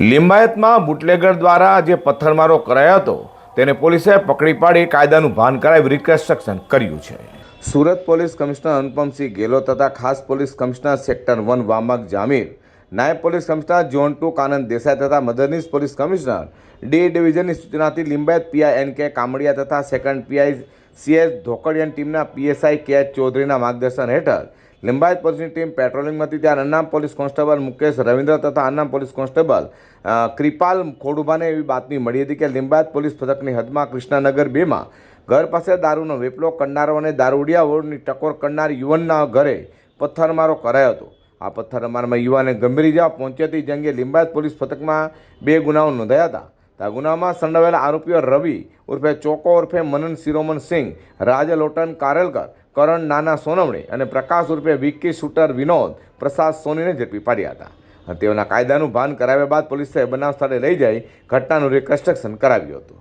લિંબાયતમાં bootlegger દ્વારા જે પથ્થરમારો કરાયો હતો, તેને પોલીસે પકડી પાડી કાયદાનું ભાન કરાવી રિકન્સ્ટ્રક્શન કર્યું છે. સુરત પોલીસ કમિશનર અનુપમસિંહ ગેહલોત તથા ખાસ police commissioner sector one વામક Jamir, નાયબ પોલીસ કમિશનર ઝોન ટુ કાનંદ દેસાઈ તથા મદદનીશ પોલીસ કમિશનર, ડી ડિવિઝનની સૂચનાથી Limbayat PI N K Kamdiya તથા સેકન્ડ પીઆઈ સીએસ ધોકડિયાની ટીમના પીએસઆઈ કે એચ ચૌધરીના માર્ગદર્શન હેઠળ લિંબાયત પોલીસની ટીમ પેટ્રોલિંગમાં હતી ત્યારે અન્નામ પોલીસ કોન્સ્ટેબલ મુકેશ રવિન્દ્ર તથા અન્નામ પોલીસ કોન્સ્ટેબલ કૃપાલ ખોડુભાને એવી બાતમી મળી હતી કે લિંબાયત પોલીસ પથકની હદમાં કૃષ્ણનગર બેમાં ઘર પાસે દારૂનો વેપલો કરનારો અને દારૂડિયાઓની ટકોર કરનાર યુવાનના ઘરે પથ્થરમારો કરાયો હતો. આ પથ્થરમારમાં યુવાને ગંભીર ઇજા પહોંચી હતી જે અંગે લિંબાયત પોલીસ પથકમાં બે ગુનાઓ નોંધાયા હતા. આ ગુનામાં સંડોવાયેલા આરોપીઓ રવિ ઉર્ફે ચોકો ઉર્ફે મનન શિરોમન સિંહ રાજલોટન કારેલકર કરણ નાના સોનવણે અને પ્રકાશ ઉર્ફે વિક્કી શૂટર વિનોદ પ્રસાદ સોનીને ઝડપી પાડ્યા હતા. તેઓના કાયદાનું ભાન કરાવ્યા બાદ પોલીસે બનાવ સ્થળે લઈ જઈ ઘટનાનું રિકન્સ્ટ્રક્શન કરાવ્યું હતું.